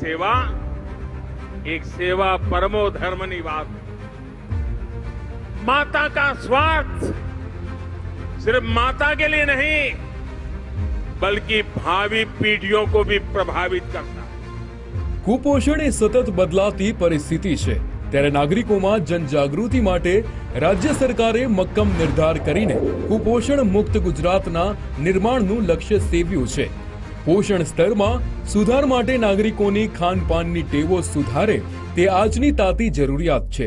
સેવા, એક સેવા પરમો ધર્મની વાત. माता का स्वार्थ सिर्फ माता के लिए नहीं बल्कि भावी पीढ़ियों को भी प्रभावित करता કુપોષણ એ સતત બદલાતી પરિસ્થિતિ છે. ત્યારે નાગરિકોમાં જનજાગૃતિ માટે રાજ્ય સરકારે મક્કમ નિર્ધાર કરીને કુપોષણ મુક્ત ગુજરાતના નિર્માણનું લક્ષ્ય સેવ્યું છે. પોષણ સ્તરમાં સુધાર માટે નાગરિકોની ખાનપાનની ટેવો સુધારે તે આજની તાતી જરૂરિયાત છે.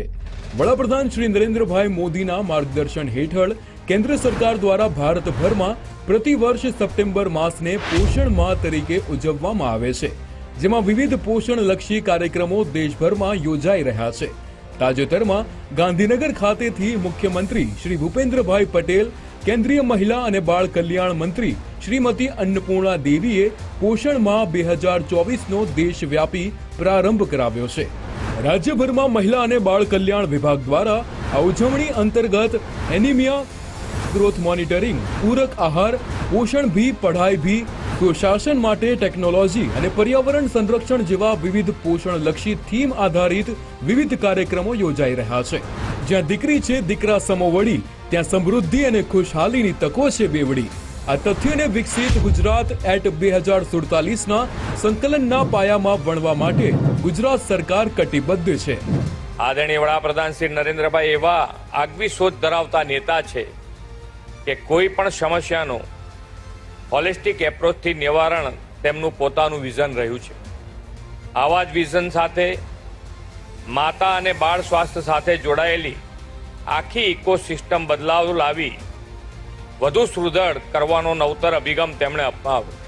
વડાપ્રધાન શ્રી નરેન્દ્રભાઈ મોદીના માર્ગદર્શન હેઠળ કેન્દ્ર સરકાર દ્વારા ભારતભરમાં પ્રતિ વર્ષ સપ્ટેમ્બર માસને પોષણ માહ તરીકે ઉજવવામાં આવે છે, જેમાં વિવિધ પોષણલક્ષી કાર્યક્રમો દેશભરમાં યોજાઈ રહ્યા છે. તાજેતરમાં ગાંધીનગર ખાતેથી મુખ્યમંત્રી શ્રી ભૂપેન્દ્રભાઈ પટેલ કેન્દ્રીય મહિલા અને બાળ કલ્યાણ મંત્રી શ્રીમતી અન્નપૂર્ણા દેવીએ પોષણ માહ બે હજાર ચોવીસનો દેશવ્યાપી પ્રારંભ કરાવ્યો છે. રાજ્યભરમાં મહિલા અને બાળ કલ્યાણ વિભાગ દ્વારા આ ઉજવણી અંતર્ગત એનિમિયા ગ્રોથ મોનિટરિંગ, પૂરક આહાર, પોષણ ભી, પઢાઈ ભી, સુશાસન માટે ટેકનોલોજી અને પર્યાવરણ સંરક્ષણ જેવા વિવિધ પોષણલક્ષી થીમ આધારિત વિવિધ કાર્યક્રમો યોજાઈ રહ્યા છે. જ્યાં દીકરી છે દીકરા સમોવડી ત્યાં સમૃદ્ધિ અને ખુશહાલીની તકો છે બેવડી. આ તથ્યને વિકસિત ગુજરાત એટ બે હજાર સુડતાલીસના સંકલનના પાયામાં વણવા માટે ગુજરાત સરકાર કટિબદ્ધ છે. આદરણીય વડાપ્રધાન શ્રી નરેન્દ્રભાઈ, એવા આગવી સોચ ધરાવતા નેતા છે કે કોઈ પણ સમસ્યાનું હોલિસ્ટિક એપ્રોચથી નિવારણ તેમનું પોતાનું વિઝન રહ્યું છે. આવા જ વિઝન સાથે માતા અને બાળ સ્વાસ્થ્ય સાથે જોડાયેલી આખી ઇકોસિસ્ટમ બદલાવ લાવી વધુ સુદૃઢ કરવાનો નવતર અભિગમ તેમણે અપનાવ્યો.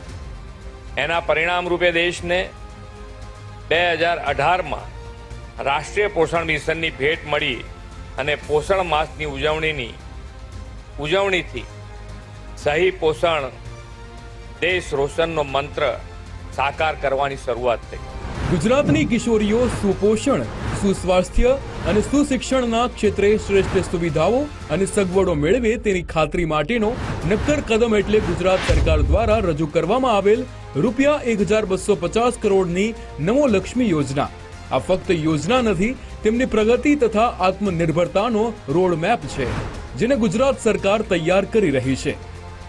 એના પરિણામ રૂપે દેશને બે હજાર અઢારમાં રાષ્ટ્રીય પોષણ મિશનની ભેટ મળી અને પોષણ માસની ઉજવણીની ઉજવણીથી સહી પોષણ દેશ રોશનનો મંત્ર સાકાર કરવાની શરૂઆત થઈ. ગુજરાતની કિશોરીઓ સુપોષણ, સુસ્વાસ્થ્ય અને સુશિક્ષણના ક્ષેત્રે શ્રેષ્ઠ સુવિધાઓ અને સગવડો મેળવે તેની ખાતરી માટેનો નક્કર કદમ એટલે ગુજરાત સરકાર દ્વારા રજૂ કરવામાં આવેલ રૂપિયા એક હજાર બસો પચાસ કરોડની નમો લક્ષ્મી યોજના. આ ફક્ત યોજના નથી, તેમની પ્રગતિ તથા આત્મનિર્ભરતાનો રોડમેપ છે, જેને ગુજરાત સરકાર તૈયાર કરી રહી છે.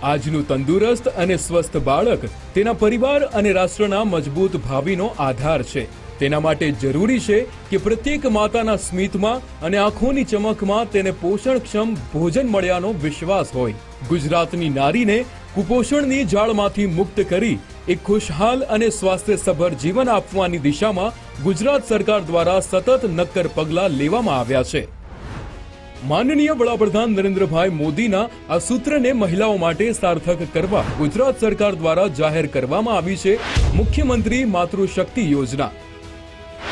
આજનું તંદુરસ્ત અને સ્વસ્થ બાળક તેના પરિવાર અને રાષ્ટ્રના મજબૂત ભાવિનો આધાર છે. તેના માટે જરૂરી છે કે પ્રત્યેક માતાના સ્મિતમાં અને આંખોની ચમકમાં તેને પોષણક્ષમ ભોજન મળ્યાનો વિશ્વાસ હોય. ગુજરાતની નારીને કુપોષણની જાળમાંથી મુક્ત કરી એક ખુશહાલ અને સ્વાસ્થ્યસભર જીવન આપવાની દિશામાં ગુજરાત સરકાર દ્વારા સતત નક્કર પગલાં લેવામાં આવ્યા છે. માનનીય વડાપ્રધાન નરેન્દ્રભાઈ મોદીના આ સૂત્રને મહિલાઓ માટે સાર્થક કરવા ગુજરાત સરકાર દ્વારા જાહેર કરવામાં આવી છે મુખ્યમંત્રી માતૃશક્તિ યોજના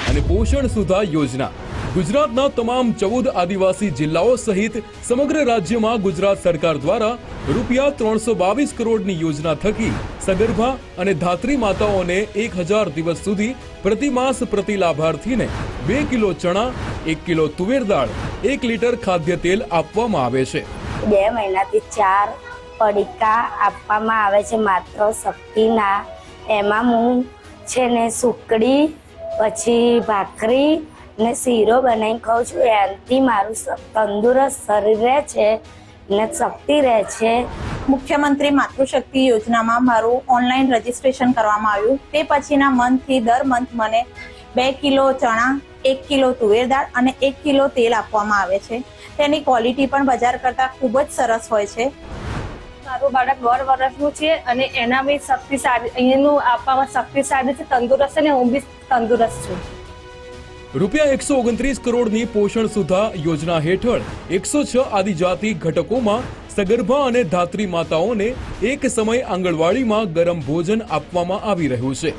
અને પોષણ સુધા યોજના. ગુજરાતના તમામ ચૌદ આદિવાસી જિલ્લાઓ સહિત સમગ્ર રાજ્યમાં ગુજરાત સરકાર દ્વારા રૂપિયા ત્રણસો બાવીસ કરોડની યોજના થકી સગર્ભા અને ધાત્રી માતાઓને એક હજાર દિવસ સુધી પ્રતિમાસ પ્રતિ લાભાર્થીને બે કિલો ચણા, એક કિલો તુવેર દાળ એક લીટર ખાદ્ય તેલ આપવામાં આવે છે. બે મહિનાથી ચાર પડીકા આપવામાં આવે છે માત્ર શક્તિના. એમાં હું છે ને સુકડી પછી ભાખરી ને શીરો બનાવીને ખાઉં છું. એનાથી મારું તંદુરસ્ત શરીર રહે છે ને શક્તિ રહે છે. મુખ્યમંત્રી માતૃશક્તિ યોજનામાં મારું ઓનલાઈન રજીસ્ટ્રેશન કરવામાં આવ્યું. તે પછીના મંથથી દર મંથ મને બે કિલો ચણા એક કિલો તુવેર દાળ અને એક કિલો તેલ આપવામાં આવે છે. તેની ક્વોલિટી પણ બજાર કરતાં ખૂબ જ સરસ હોય છે. મારું બાળક દોઢ વર્ષનું છે અને એના બી શક્તિશાળી અહીંયાનું આપવામાં શક્તિશાળી છે, તંદુરસ્ત અને હું બી તંદુરસ્ત છું. રૂપિયા એકસો ઓગણત્રીસ કરોડની પોષણ સુધા યોજના હેઠળ એકસો છ આદિજાતિ ઘટકોમાં સગર્ભા અને ધાત્રી માતાઓને એક સમય આંગણવાડીમાં ગરમ ભોજન આપવામાં આવી રહ્યું છે.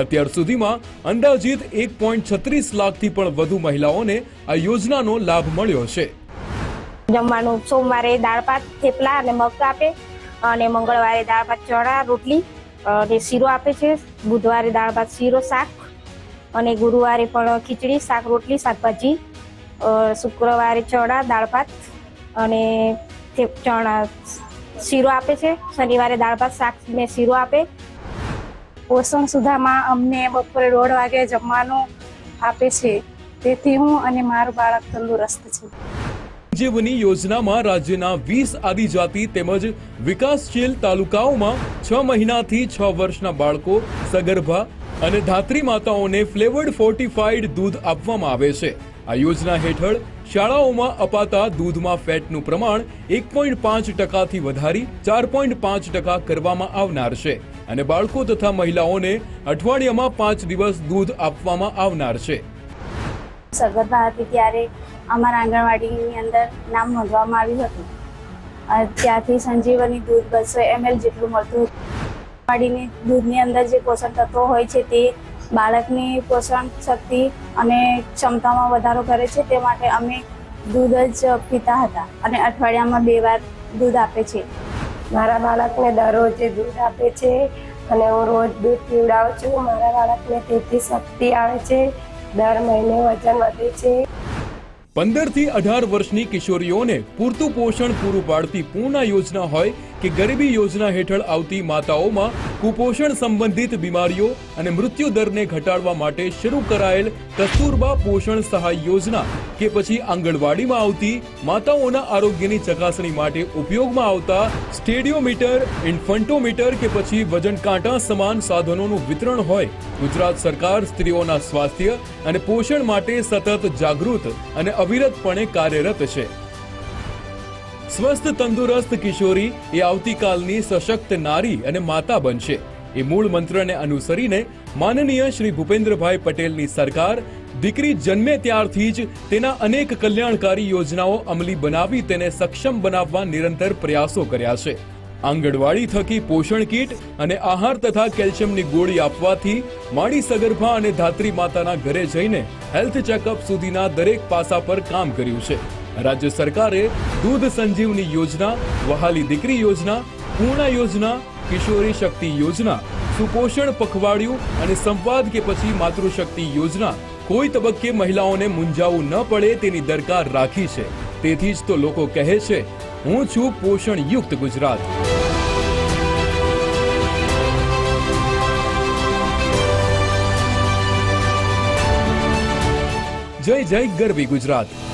અત્યાર સુધીમાં અંદાજિત એક પોઈન્ટ છત્રીસ લાખથી પણ વધુ મહિલાઓને આ યોજનાનો લાભ મળ્યો છે. જમવાનું સોમવારે દાળ ભાત, થેપલા અને મગ આપે અને મંગળવારે દાળ ભાત ચણા, રોટલી અને શીરો આપે છે. બુધવારે દાળ ભાત, શીરો, શાક અને ગુરુવારે પણ ખીચડી, શાક, રોટલી, શાકભાજી શુક્રવારે ચણા, દાળ ભાત અને ચણા શીરો આપે છે. શનિવારે દાળ ભાત, શાક ને શીરો આપે. પોષણ સુધામાં અમને બપોરે દોઢ વાગે જમવાનું આપે છે. તેથી હું અને મારું બાળક તંદુરસ્ત છે. સંજીવની યોજનામાં રાજ્યના વીસ આદિજાતિ તેમજ વિકાસશીલ તાલુકાઓમાં છ મહિનાથી છ વર્ષના બાળકો સગર્ભા અને ધાત્રી માતાઓને ફ્લેવર્ડ ફોર્ટિફાઈડ દૂધ આપવામાં આવે છે. આ યોજના હેઠળ શાળાઓમાં અપાતા દૂધમાં ફેટનું પ્રમાણ એક પોઈન્ટ પાંચ ટકાથી વધારી ચાર પોઈન્ટ પાંચ ટકા કરવામાં આવનાર છે અને બાળકો તથા મહિલાઓને અઠવાડિયામાં પાંચ દિવસ દૂધ આપવામાં આવનાર છે. સગર્ભા હતી ત્યારે અમારા આંગણવાડીની અંદર નામ નોંધવામાં આવ્યું હતું. ત્યાંથી સંજીવની દૂધ બસો એમએલ જેટલું મળતું હતું. આંગણવાડીની દૂધની અંદર જે પોષણ તત્વો હોય છે તે બાળકની પોષણ શક્તિ અને ક્ષમતામાં વધારો કરે છે તે માટે અમે દૂધ જ પીતા હતા અને અઠવાડિયામાં બે વાર દૂધ આપે છે. મારા બાળકને દરરોજ દૂધ આપે છે અને હું રોજ દૂધ પીવડાવું છું. મારા બાળકને તેથી શક્તિ આવે છે. દર મહિને વજન વધે છે. પંદરથી અઢાર વર્ષની કિશોરીઓને પૂરતું પોષણ પૂરું પાડતી પૂર્ણા યોજના હોય કે ગરીબી યોજના હેઠળ આવતી માતાઓમાં કુપોષણ સંબંધિત બીમારીઓ અને મૃત્યુ દરને ઘટાડવા માટે શરૂ કરાયેલ કસ્તુરબા પોષણ સહાય યોજના કે પછી આંગણવાડીમાં આવતી માતાઓના આરોગ્યની ચકાસણી માટે ઉપયોગમાં આવતા સ્ટેડિયોમીટર, ઇન્ફન્ટોમીટર કે પછી વજન કાંટા સમાન સાધનોનું વિતરણ હોય. ગુજરાત સરકાર સ્ત્રીઓના સ્વાસ્થ્ય અને પોષણ માટે સતત જાગૃત અને અવિરતપણે કાર્યરત છે. સ્વસ્થ, તંદુરસ્ત કિશોરી એ આવતીકાલની સશક્ત નારી અને માતા બનશે. એ મૂળ મંત્રને અનુસરીને માનનીય શ્રી ભૂપેન્દ્રભાઈ પટેલની સરકાર દીકરી જન્મે ત્યારથી જ તેના અનેક કલ્યાણકારી યોજનાઓ અમલી બનાવી તેને સક્ષમ બનાવવા નિરંતર પ્રયાસો કર્યા છે. આંગણવાડી થકી પોષણ કીટ અને આહાર તથા કેલ્શિયમની ગોળી આપવાથી માડી સગર્ભા અને ધાત્રી માતાના ઘરે જઈને હેલ્થ ચેકઅપ સુધીના દરેક પાસા પર કામ કર્યું છે. રાજ્ય સરકારે દૂધ સંજીવની યોજના, વહાલી દીકરી યોજના, પૂર્ણા યોજના, કિશોરી શક્તિ યોજના, સુપોષણ પખવાડિયું અને સંવાદ કે પછી માતૃશક્તિ યોજના કોઈ તબક્કે મહિલાઓને મૂંઝાવું ન પડે તેની દરકાર રાખી છે. તેથી જ તો લોકો કહે છે, હું છું પોષણ યુક્ત ગુજરાત. જય જય ગરવી ગુજરાત.